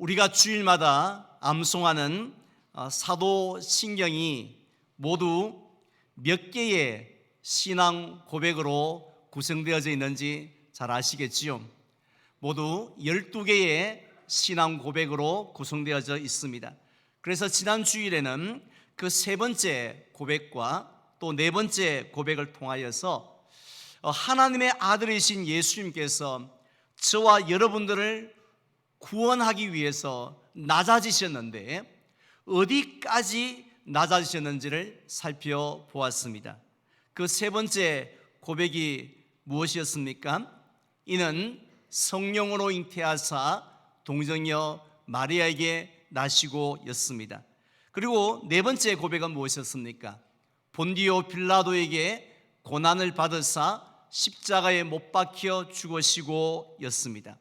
우리가 주일마다 암송하는 어, 사도 신경이 모두 몇 개의 신앙 고백으로 구성되어져 있는지 잘 아시겠지요? 모두 12개의 신앙 고백으로 구성되어져 있습니다. 그래서 지난 주일에는 그 세 번째 고백과 또 네 번째 고백을 통하여서 어, 하나님의 아들이신 예수님께서 저와 여러분들을 구원하기 위해서 낮아지셨는데 어디까지 낮아지셨는지를 살펴보았습니다. 그 세 번째 고백이 무엇이었습니까? 이는 성령으로 잉태하사 동정녀 마리아에게 나시고였습니다. 그리고 네 번째 고백은 무엇이었습니까? 본디오 빌라도에게 고난을 받으사 십자가에 못 박혀 죽으시고였습니다.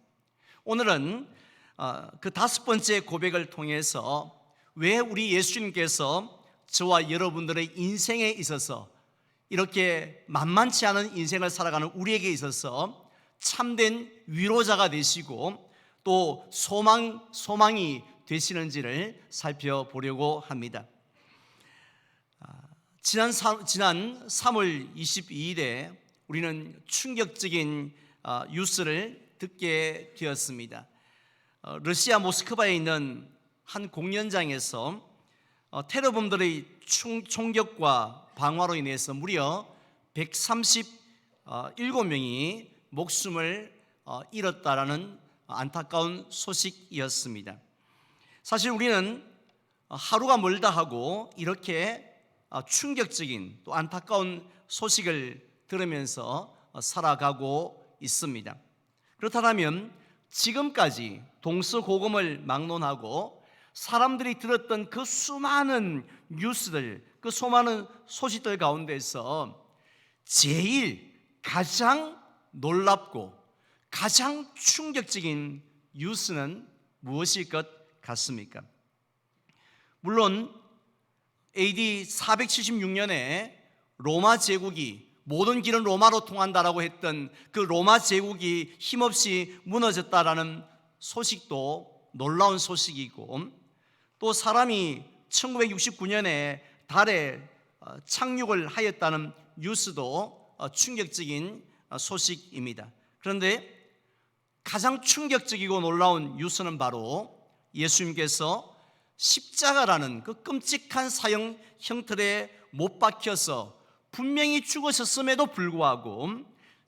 오늘은 어, 그 다섯 번째 고백을 통해서 왜 우리 예수님께서 저와 여러분들의 인생에 있어서 이렇게 만만치 않은 인생을 살아가는 우리에게 있어서 참된 위로자가 되시고 또 소망 소망이 되시는지를 살펴보려고 합니다. 아, 지난 3, 지난 3월 22일에 우리는 충격적인 아, 뉴스를 듣게 되었습니다. 어, 러시아 모스크바에 있는 한 공연장에서 어, 테러범들의 충, 총격과 방화로 인해서 무려 137명이 목숨을 어, 잃었다라는 안타까운 소식이었습니다. 사실 우리는 하루가 멀다 하고 이렇게 어, 충격적인 또 안타까운 소식을 들으면서 어, 살아가고 있습니다. 그렇다면 지금까지 동서고금을 막론하고 사람들이 들었던 그 수많은 뉴스들, 그 수많은 소식들 가운데서 제일 가장 놀랍고 가장 충격적인 뉴스는 무엇일 것 같습니까? 물론 AD 476년에 로마 제국이 모든 길은 로마로 통한다라고 했던 그 로마 제국이 힘없이 무너졌다라는 소식도 놀라운 소식이고 또 사람이 1969년에 달에 어, 착륙을 하였다는 뉴스도 어, 충격적인 어, 소식입니다. 그런데 가장 충격적이고 놀라운 뉴스는 바로 예수님께서 십자가라는 그 끔찍한 사형 형틀에 못 박혀서 분명히 죽으셨음에도 불구하고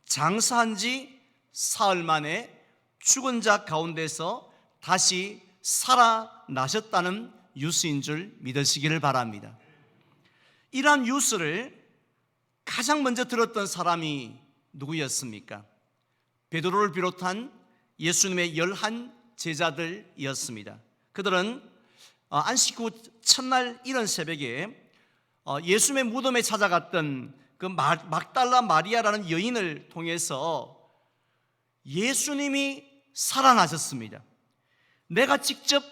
장사한 지 사흘 만에 죽은 자 가운데서 다시 살아나셨다는 뉴스인 줄 믿으시기를 바랍니다. 이러한 뉴스를 가장 먼저 들었던 사람이 누구였습니까? 베드로를 비롯한 예수님의 열한 제자들이었습니다. 그들은 어, 안식 후 첫날 이른 새벽에 어, 예수님의 무덤에 찾아갔던 그 막달라 마리아라는 여인을 통해서 예수님이 살아나셨습니다. 내가 직접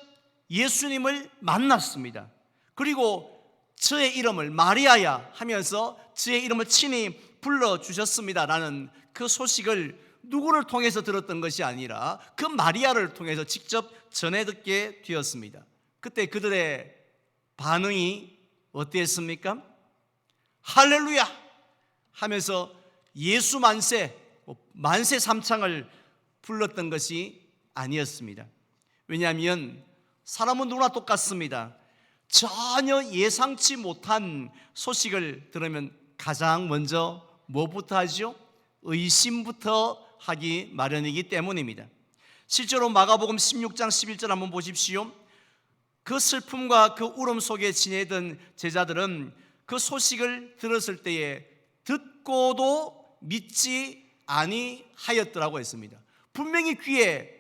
예수님을 만났습니다. 그리고 저의 이름을 마리아야 하면서 저의 이름을 친히 불러 주셨습니다라는 그 소식을 누구를 통해서 들었던 것이 아니라 그 마리아를 통해서 직접 전해 듣게 되었습니다. 그때 그들의 반응이 어땠습니까? 할렐루야 하면서 예수 만세 만세 삼창을 불렀던 것이 아니었습니다. 왜냐하면 사람은 누구나 똑같습니다. 전혀 예상치 못한 소식을 들으면 가장 먼저 뭐부터 하죠? 의심부터 하기 마련이기 때문입니다. 실제로 마가복음 16장 11절 한번 보십시오. 그 슬픔과 그 울음 속에 지내던 제자들은 그 소식을 들었을 때에 듣고도 믿지 아니하였더라고 했습니다. 분명히 귀에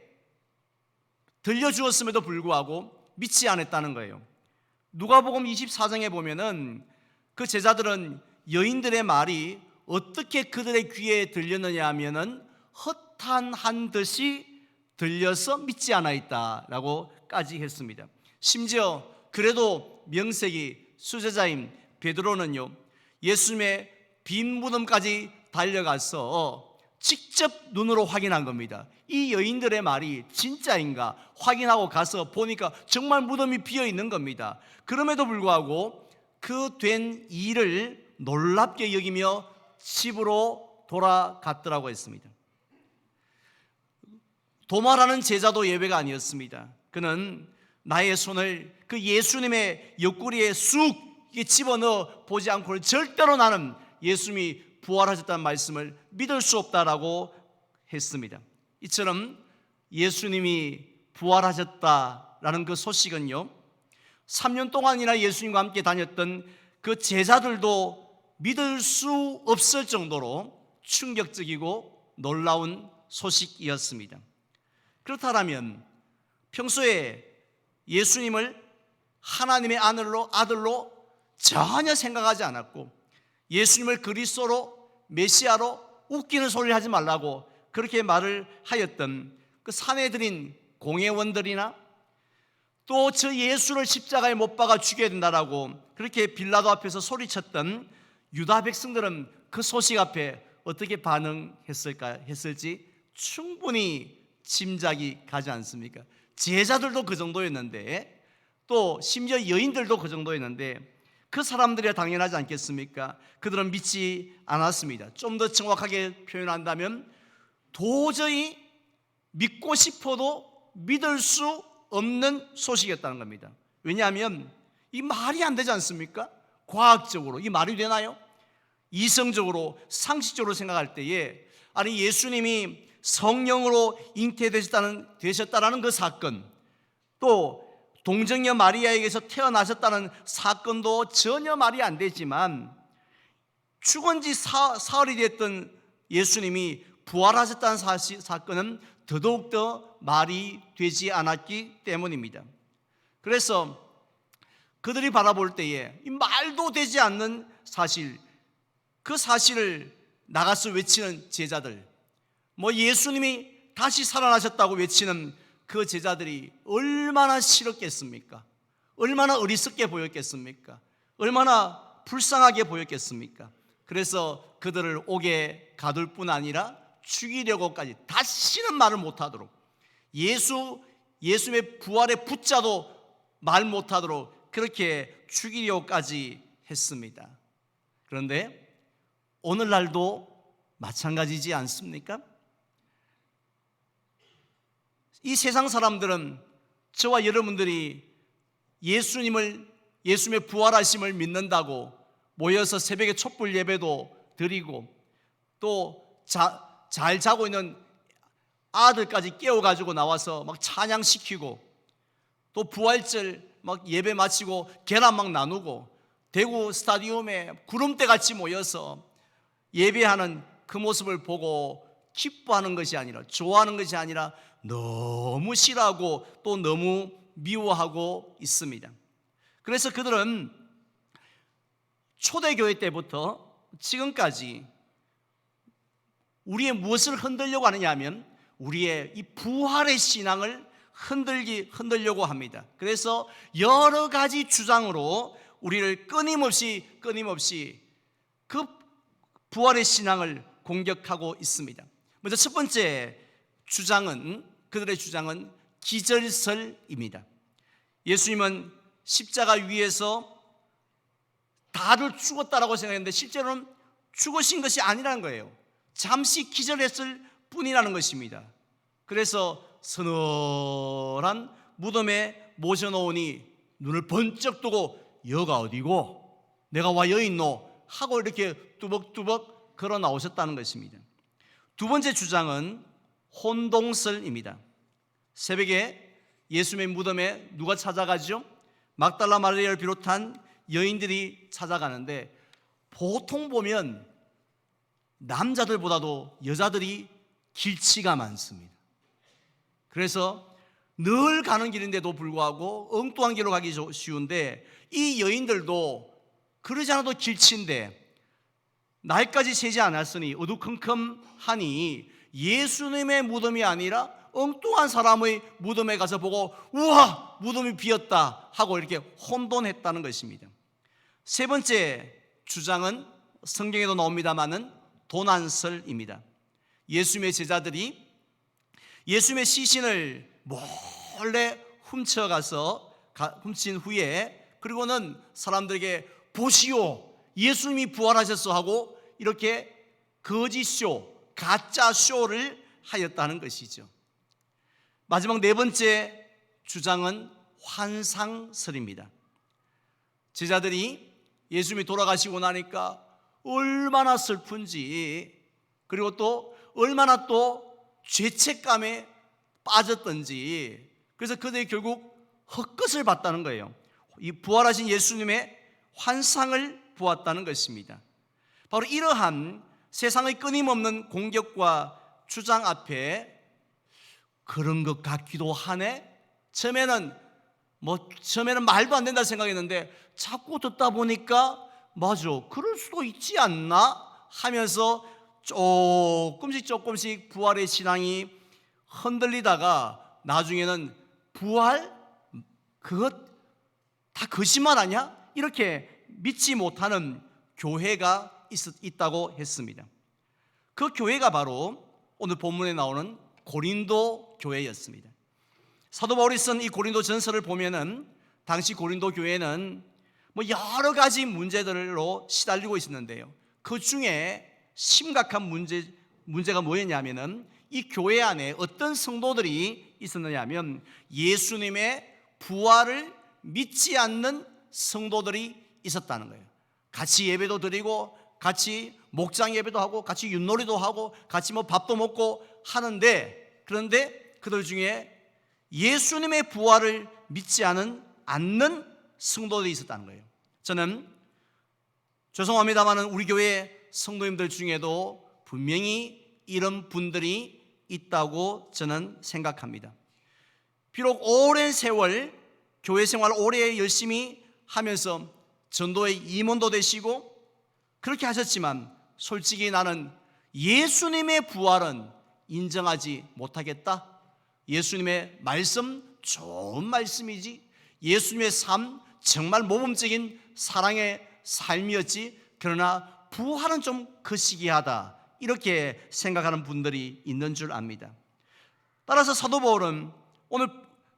들려주었음에도 불구하고 믿지 않았다는 거예요. 누가복음 24장에 보면은 그 제자들은 여인들의 말이 어떻게 그들의 귀에 들렸느냐 하면은 허탄한 듯이 들려서 믿지 않아 있다라고까지 했습니다. 심지어 그래도 명색이 수제자인 베드로는요 예수님의 빈 무덤까지 달려가서 직접 눈으로 확인한 겁니다. 이 여인들의 말이 진짜인가 확인하고 가서 보니까 정말 무덤이 비어 있는 겁니다. 그럼에도 불구하고 그 된 일을 놀랍게 여기며 집으로 돌아갔더라고 했습니다. 도마라는 제자도 예외가 아니었습니다. 그는 나의 손을 그 예수님의 옆구리에 쑥 집어넣어 보지 않고는 절대로 나는 예수님이 부활하셨다는 말씀을 믿을 수 없다라고 했습니다. 이처럼 예수님이 부활하셨다라는 그 소식은요, 3년 동안이나 예수님과 함께 다녔던 그 제자들도 믿을 수 없을 정도로 충격적이고 놀라운 소식이었습니다. 그렇다면 평소에 예수님을 하나님의 아들로 아들로 전혀 생각하지 않았고 예수님을 그리스도로 메시아로 웃기는 소리를 하지 말라고 그렇게 말을 하였던 그 산에 들인 공회원들이나 또 저 예수를 십자가에 못 박아 죽여야 된다라고 그렇게 빌라도 앞에서 소리쳤던 유다 백성들은 그 소식 앞에 어떻게 반응했을까 했을지 충분히 짐작이 가지 않습니까? 제자들도 그 정도였는데 또 심지어 여인들도 그 정도였는데 그 사람들이 당연하지 않겠습니까? 그들은 믿지 않았습니다. 좀 더 정확하게 표현한다면 도저히 믿고 싶어도 믿을 수 없는 소식이었다는 겁니다. 왜냐하면 이 말이 안 되지 않습니까? 과학적으로 이 말이 되나요? 이성적으로 상식적으로 생각할 때에 아니 예수님이 성령으로 잉태되셨다는 되셨다라는 그 사건 또 동정녀 마리아에게서 태어나셨다는 사건도 전혀 말이 안 되지만 죽은 지 사, 사흘이 됐던 예수님이 부활하셨다는 사실, 사건은 더더욱더 말이 되지 않았기 때문입니다. 그래서 그들이 바라볼 때에 이 말도 되지 않는 사실, 그 사실을 나가서 외치는 제자들, 뭐 예수님이 다시 살아나셨다고 외치는 그 제자들이 얼마나 싫었겠습니까? 얼마나 어리석게 보였겠습니까? 얼마나 불쌍하게 보였겠습니까? 그래서 그들을 옥에 가둘 뿐 아니라 죽이려고까지 다시는 말을 못하도록 예수 예수님의 부활의 붙자도 말 못하도록 그렇게 죽이려고까지 했습니다. 그런데 오늘날도 마찬가지지 않습니까? 이 세상 사람들은 저와 여러분들이 예수님을 예수님의 부활하심을 믿는다고 모여서 새벽에 촛불 예배도 드리고 또 잘 자고 있는 아들까지 깨워 가지고 나와서 막 찬양시키고 또 부활절 막 예배 마치고 계란 막 나누고 대구 스타디움에 구름대 같이 모여서 예배하는 그 모습을 보고 기뻐하는 것이 아니라 좋아하는 것이 아니라 너무 싫어하고 또 너무 미워하고 있습니다. 그래서 그들은 초대교회 때부터 지금까지 우리의 무엇을 흔들려고 하느냐 하면 우리의 이 부활의 신앙을 흔들기 흔들려고 합니다. 그래서 여러 가지 주장으로 우리를 끊임없이 끊임없이 그 부활의 신앙을 공격하고 있습니다. 먼저 첫 번째 주장은 그들의 주장은 기절설입니다. 예수님은 십자가 위에서 다들 죽었다라고 생각했는데 실제로는 죽으신 것이 아니라는 거예요. 잠시 기절했을 뿐이라는 것입니다. 그래서 서늘한 무덤에 모셔놓으니 눈을 번쩍 뜨고 여가 어디고 내가 와 여기 있노 하고 이렇게 뚜벅뚜벅 걸어 나오셨다는 것입니다. 두 번째 주장은 혼동설입니다. 새벽에 예수님의 무덤에 누가 찾아가죠? 막달라 마리아를 비롯한 여인들이 찾아가는데 보통 보면 남자들보다도 여자들이 길치가 많습니다. 그래서 늘 가는 길인데도 불구하고 엉뚱한 길로 가기 쉬운데 이 여인들도 그러지 않아도 길치인데 날까지 새지 않았으니 어두컴컴하니 예수님의 무덤이 아니라 엉뚱한 사람의 무덤에 가서 보고 우와 무덤이 비었다 하고 이렇게 혼돈했다는 것입니다. 세 번째 주장은 성경에도 나옵니다만은 도난설입니다. 예수님의 제자들이 예수님의 시신을 몰래 훔쳐가서 가- 훔친 후에 그리고는 사람들에게 보시오 예수님이 부활하셨어 하고 이렇게 거짓 쇼, 가짜 쇼를 하였다는 것이죠. 마지막 네 번째 주장은 환상설입니다. 제자들이 예수님이 돌아가시고 나니까 얼마나 슬픈지 그리고 또 얼마나 또 죄책감에 빠졌던지 그래서 그들이 결국 헛것을 봤다는 거예요. 이 부활하신 예수님의 환상을 보았다는 것입니다. 바로 이러한 세상의 끊임없는 공격과 주장 앞에 그런 것 같기도 하네. 처음에는 뭐 처음에는 말도 안 된다 생각했는데 자꾸 듣다 보니까 맞아 그럴 수도 있지 않나 하면서 조금씩 조금씩 부활의 신앙이 흔들리다가 나중에는 부활 그것 다 거짓말 아니야? 이렇게 믿지 못하는 교회가 있, 있다고 했습니다. 그 교회가 바로 오늘 본문에 나오는 고린도 교회였습니다. 사도 바울이 쓴 이 고린도 전서를 보면은 당시 고린도 교회는 뭐 여러 가지 문제들로 시달리고 있었는데요. 그 중에 심각한 문제 문제가 뭐였냐면은 이 교회 안에 어떤 성도들이 있었느냐면 예수님의 부활을 믿지 않는 성도들이 있었다는 거예요. 같이 예배도 드리고 같이 목장 예배도 하고 같이 윷놀이도 하고 같이 뭐 밥도 먹고 하는데 그런데 그들 중에 예수님의 부활을 믿지 않은 않는 성도들이 있었다는 거예요. 저는 죄송합니다만은 우리 교회 성도님들 중에도 분명히 이런 분들이 있다고 저는 생각합니다. 비록 오랜 세월 교회 생활 오래 열심히 하면서 전도의 임원도 되시고 그렇게 하셨지만 솔직히 나는 예수님의 부활은 인정하지 못하겠다. 예수님의 말씀 좋은 말씀이지. 예수님의 삶 정말 모범적인 사랑의 삶이었지. 그러나 부활은 좀 거시기하다. 이렇게 생각하는 분들이 있는 줄 압니다. 따라서 사도 바울은 오늘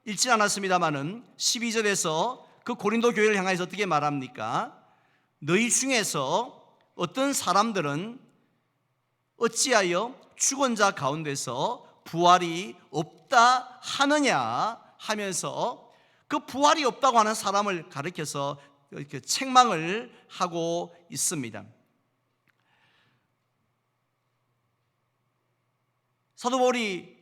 읽지 않았습니다마는 12절에서 그 고린도 교회를 향해서 어떻게 말합니까? 너희 중에서 어떤 사람들은 어찌하여 죽은 자 가운데서 부활이 없다 하느냐 하면서 그 부활이 없다고 하는 사람을 가리켜서 이렇게 책망을 하고 있습니다. 사도 바울이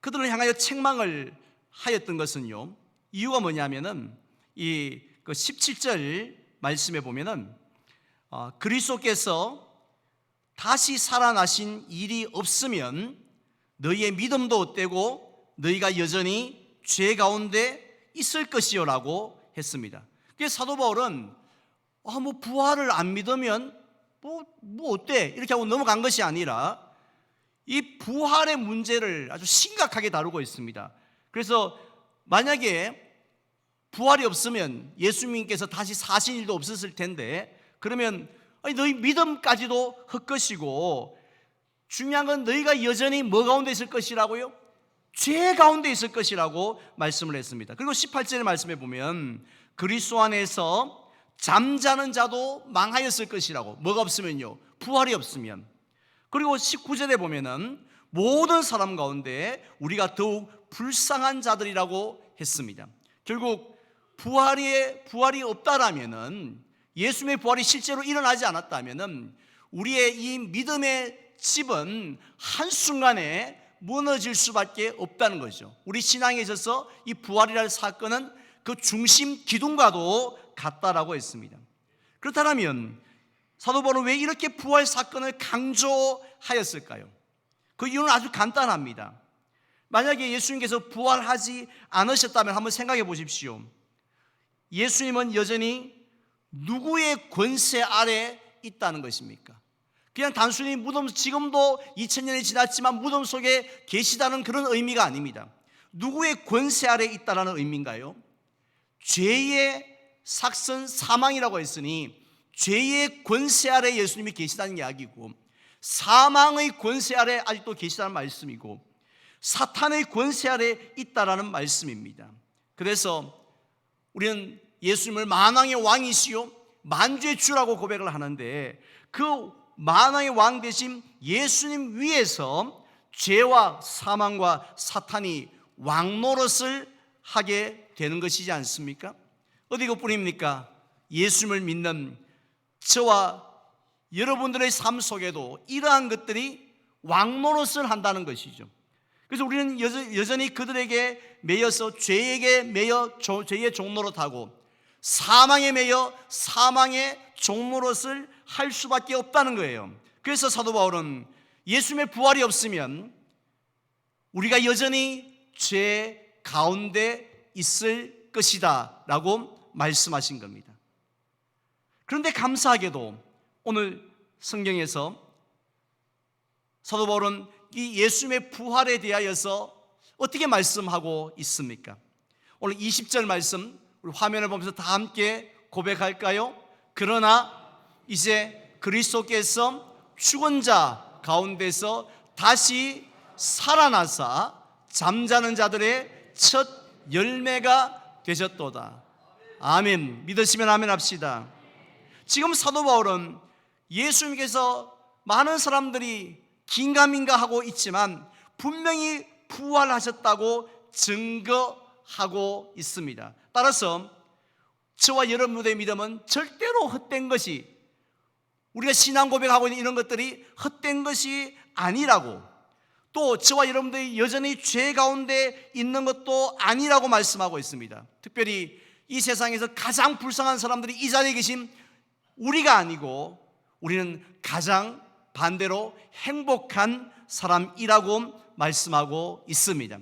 그들을 향하여 책망을 하였던 것은요. 이유가 뭐냐면은 이 그 17절 말씀에 보면은 어, 그리스도께서 다시 살아나신 일이 없으면 너희의 믿음도 헛되고 너희가 여전히 죄 가운데 있을 것이요라고 했습니다. 그래서 사도 바울은 아, 뭐 부활을 안 믿으면 뭐, 뭐 어때? 이렇게 하고 넘어간 것이 아니라 이 부활의 문제를 아주 심각하게 다루고 있습니다. 그래서 만약에 부활이 없으면 예수님께서 다시 사신 일도 없었을 텐데 그러면 아니 너희 믿음까지도 헛것이고 중요한 건 너희가 여전히 뭐 가운데 있을 것이라고요? 죄 가운데 있을 것이라고 말씀을 했습니다. 그리고 18절의 말씀에 보면 그리스도 안에서 잠자는 자도 망하였을 것이라고 뭐가 없으면요 부활이 없으면 그리고 19절에 보면은 모든 사람 가운데 우리가 더욱 불쌍한 자들이라고 했습니다. 결국 부활이 부활이 없다라면은 예수님의 부활이 실제로 일어나지 않았다면은 우리의 이 믿음의 집은 한순간에 무너질 수밖에 없다는 거죠. 우리 신앙에 있어서 이 부활이라는 사건은 그 중심 기둥과도 같다라고 했습니다. 그렇다면 사도 바울은 왜 이렇게 부활 사건을 강조하였을까요? 그 이유는 아주 간단합니다. 만약에 예수님께서 부활하지 않으셨다면 한번 생각해 보십시오. 예수님은 여전히 누구의 권세 아래 있다는 것입니까? 그냥 단순히 무덤 지금도 2000년이 지났지만 무덤 속에 계시다는 그런 의미가 아닙니다. 누구의 권세 아래 있다라는 의미인가요? 죄의 삭선 사망이라고 했으니 죄의 권세 아래 예수님이 계시다는 이야기고 사망의 권세 아래 아직도 계시다는 말씀이고 사탄의 권세 아래 있다라는 말씀입니다. 그래서 우리는 예수님을 만왕의 왕이시요 만주의 주라고 고백을 하는데 그 만왕의 왕 대신 예수님 위에서 죄와 사망과 사탄이 왕노릇을 하게 되는 것이지 않습니까? 어디 그뿐입니까? 예수님을 믿는 저와 여러분들의 삶 속에도 이러한 것들이 왕노릇을 한다는 것이죠. 그래서 우리는 여전 히 그들에게 매여서 죄에게 매여 죄의 종노릇하고 사망에 매여 사망의 종노릇을 할 수밖에 없다는 거예요. 그래서 사도 바울은 예수님의 부활이 없으면 우리가 여전히 죄 가운데 있을 것이다 라고 말씀하신 겁니다. 그런데 감사하게도 오늘 성경에서 사도 바울은 이 예수님의 부활에 대하여서 어떻게 말씀하고 있습니까? 오늘 20절 말씀 우리 화면을 보면서 다 함께 고백할까요? 그러나 이제 그리스도께서 죽은 자 가운데서 다시 살아나사 잠자는 자들의 첫 열매가 되셨도다. 아멘. 믿으시면 아멘 합시다. 지금 사도 바울은 예수님께서 많은 사람들이 긴가민가 하고 있지만 분명히 부활하셨다고 증거하고 있습니다. 따라서 저와 여러분들의 믿음은 절대로 헛된 것이 우리가 신앙 고백하고 있는 이런 것들이 헛된 것이 아니라고 또 저와 여러분들이 여전히 죄 가운데 있는 것도 아니라고 말씀하고 있습니다. 특별히 이 세상에서 가장 불쌍한 사람들이 이 자리에 계신 우리가 아니고 우리는 가장 반대로 행복한 사람이라고 말씀하고 있습니다.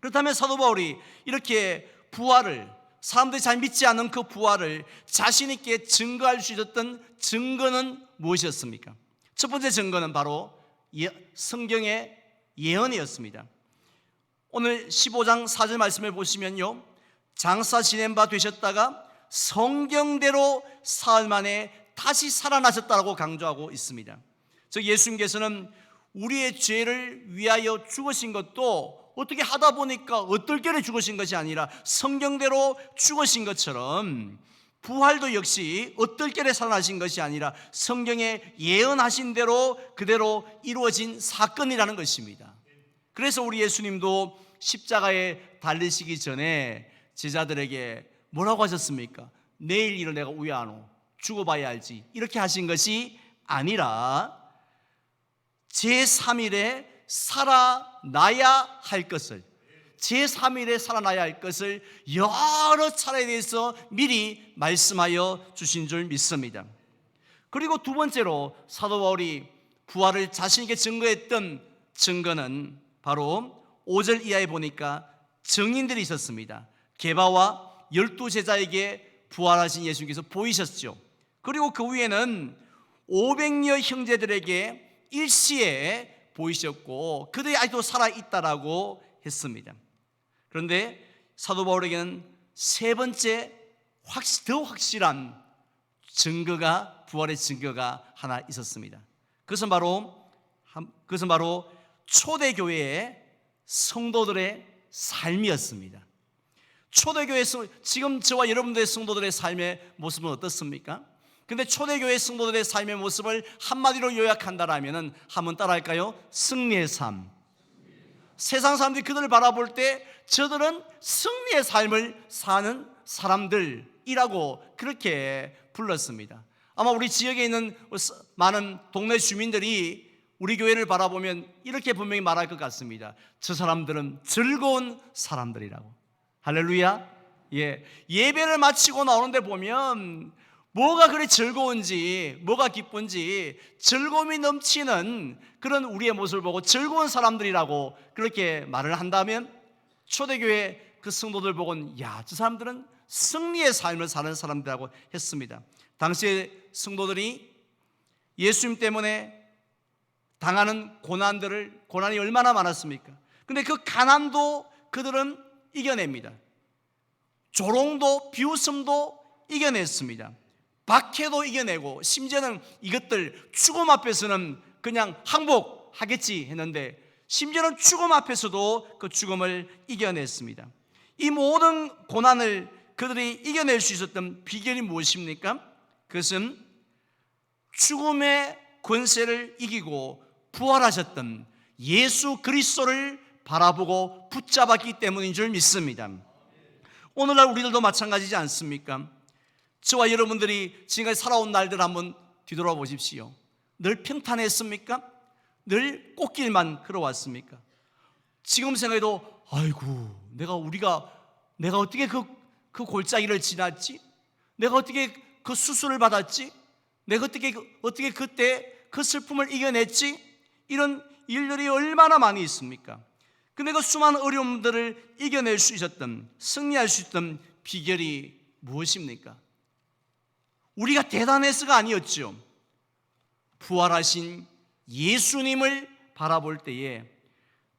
그렇다면 사도 바울이 이렇게 부활을 사람들이 잘 믿지 않는 그 부활을 자신 있게 증거할 수 있었던 증거는 무엇이었습니까? 첫 번째 증거는 바로 예, 성경의 예언이었습니다. 오늘 15장 4절 말씀을 보시면요. 장사 지낸 바 되셨다가 성경대로 사흘 만에 다시 살아나셨다고 강조하고 있습니다. 즉 예수님께서는 우리의 죄를 위하여 죽으신 것도 어떻게 하다 보니까 어떨결에 죽으신 것이 아니라 성경대로 죽으신 것처럼 부활도 역시 어떨결에 살아나신 것이 아니라 성경에 예언하신 대로 그대로 이루어진 사건이라는 것입니다. 그래서 우리 예수님도 십자가에 달리시기 전에 제자들에게 뭐라고 하셨습니까? 내일 일을 내가 우야하노 죽어봐야 알지 이렇게 하신 것이 아니라 제3일에 살아나야 할 것을 제3일에 살아나야 할 것을 여러 차례에 대해서 미리 말씀하여 주신 줄 믿습니다. 그리고 두 번째로 사도 바울이 부활을 자신에게 증거했던 증거는 바로 5절 이하에 보니까 증인들이 있었습니다. 게바와 열두 제자에게 부활하신 예수님께서 보이셨죠. 그리고 그 위에는 500여 형제들에게 일시에 보이셨고 그들이 아직도 살아 있다라고 했습니다. 그런데 사도 바울에게는 세 번째 확실, 더 확실한 증거가 부활의 증거가 하나 있었습니다. 그것은 바로 그것은 바로 초대교회의 성도들의 삶이었습니다. 초대교회 지금 저와 여러분들의 성도들의 삶의 모습은 어떻습니까? 근데 초대교회 성도들의 삶의 모습을 한마디로 요약한다라면은 한번 따라할까요? 승리의 삶. 세상 사람들이 그들을 바라볼 때 저들은 승리의 삶을 사는 사람들이라고 그렇게 불렀습니다. 아마 우리 지역에 있는 많은 동네 주민들이 우리 교회를 바라보면 이렇게 분명히 말할 것 같습니다. 저 사람들은 즐거운 사람들이라고. 할렐루야. 예. 예배를 마치고 나오는데 보면 뭐가 그리 즐거운지, 뭐가 기쁜지 즐거움이 넘치는 그런 우리의 모습을 보고 즐거운 사람들이라고 그렇게 말을 한다면 초대교회 그 성도들 보고는 야, 저 사람들은 승리의 삶을 사는 사람들이라고 했습니다. 당시에 성도들이 예수님 때문에 당하는 고난들을 고난이 얼마나 많았습니까? 근데 그 가난도 그들은 이겨냅니다. 조롱도 비웃음도 이겨냈습니다. 박해도 이겨내고 심지어는 이것들 죽음 앞에서는 그냥 항복하겠지 했는데 심지어는 죽음 앞에서도 그 죽음을 이겨냈습니다. 이 모든 고난을 그들이 이겨낼 수 있었던 비결이 무엇입니까? 그것은 죽음의 권세를 이기고 부활하셨던 예수 그리스도를 바라보고 붙잡았기 때문인 줄 믿습니다. 오늘날 우리들도 마찬가지지 않습니까? 저와 여러분들이 지금까지 살아온 날들 한번 뒤돌아 보십시오. 늘 평탄했습니까? 늘 꽃길만 걸어왔습니까? 지금 생각해도 아이고 내가 우리가 내가 어떻게 그, 그 골짜기를 지났지? 내가 어떻게 그 수술을 받았지? 내가 어떻게 그- 어떻게 그때 그 슬픔을 이겨냈지? 이런 일들이 얼마나 많이 있습니까? 근데 그 수많은 어려움들을 이겨낼 수 있었던 승리할 수 있던 비결이 무엇입니까? 우리가 대단해서가 아니었죠. 부활하신 예수님을 바라볼 때에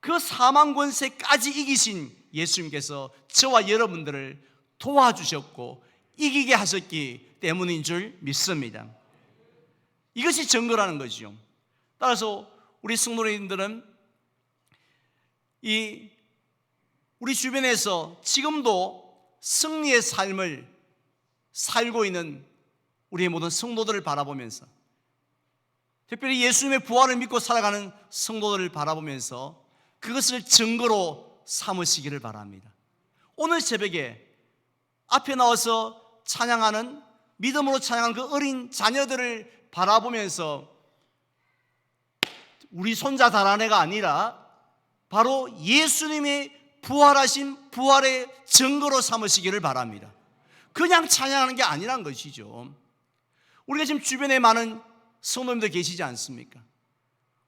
그 사망 권세까지 이기신 예수님께서 저와 여러분들을 도와주셨고 이기게 하셨기 때문인 줄 믿습니다. 이것이 증거라는 거죠. 따라서 우리 승노리님들은 이 우리 주변에서 지금도 승리의 삶을 살고 있는 우리의 모든 성도들을 바라보면서 특별히 예수님의 부활을 믿고 살아가는 성도들을 바라보면서 그것을 증거로 삼으시기를 바랍니다. 오늘 새벽에 앞에 나와서 찬양하는 믿음으로 찬양하는 그 어린 자녀들을 바라보면서 우리 손자 달아내가 아니라 바로 예수님이 부활하신 부활의 증거로 삼으시기를 바랍니다. 그냥 찬양하는 게 아니란 것이죠. 우리가 지금 주변에 많은 성도님들 계시지 않습니까?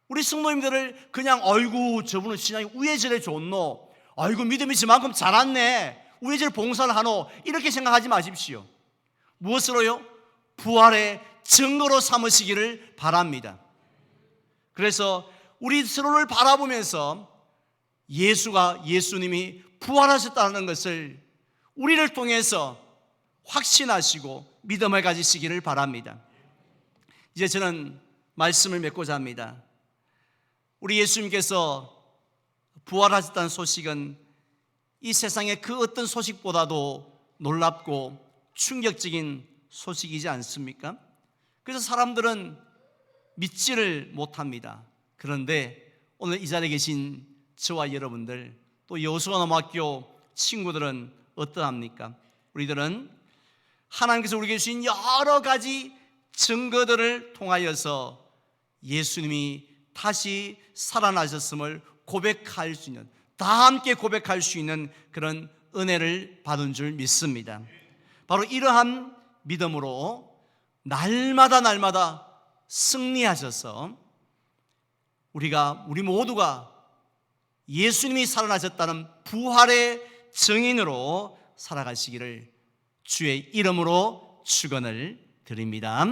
우리 성도님들을 그냥 아이고 저분은 신앙이 우회절에 좋노. 아이고 믿음이 저만큼 자랐네. 우회절 봉사를 하노. 이렇게 생각하지 마십시오. 무엇으로요? 부활의 증거로 삼으시기를 바랍니다. 그래서 우리 서로를 바라보면서 예수가 예수님이 부활하셨다는 것을 우리를 통해서 확신하시고 믿음을 가지시기를 바랍니다 이제 저는 말씀을 맺고자 합니다. 우리 예수님께서 부활하셨다는 소식은 이 세상의 그 어떤 소식보다도 놀랍고 충격적인 소식이지 않습니까? 그래서 사람들은 믿지를 못합니다. 그런데 오늘 이 자리에 계신 저와 여러분들 또 여수원어학교 친구들은 어떠합니까? 우리들은 하나님께서 우리에게 주신 여러 가지 증거들을 통하여서 예수님이 다시 살아나셨음을 고백할 수 있는 다 함께 고백할 수 있는 그런 은혜를 받은 줄 믿습니다. 바로 이러한 믿음으로 날마다 날마다 승리하셔서 우리가 우리 모두가 예수님이 살아나셨다는 부활의 증인으로 살아가시기를 주의 이름으로 축원을 드립니다.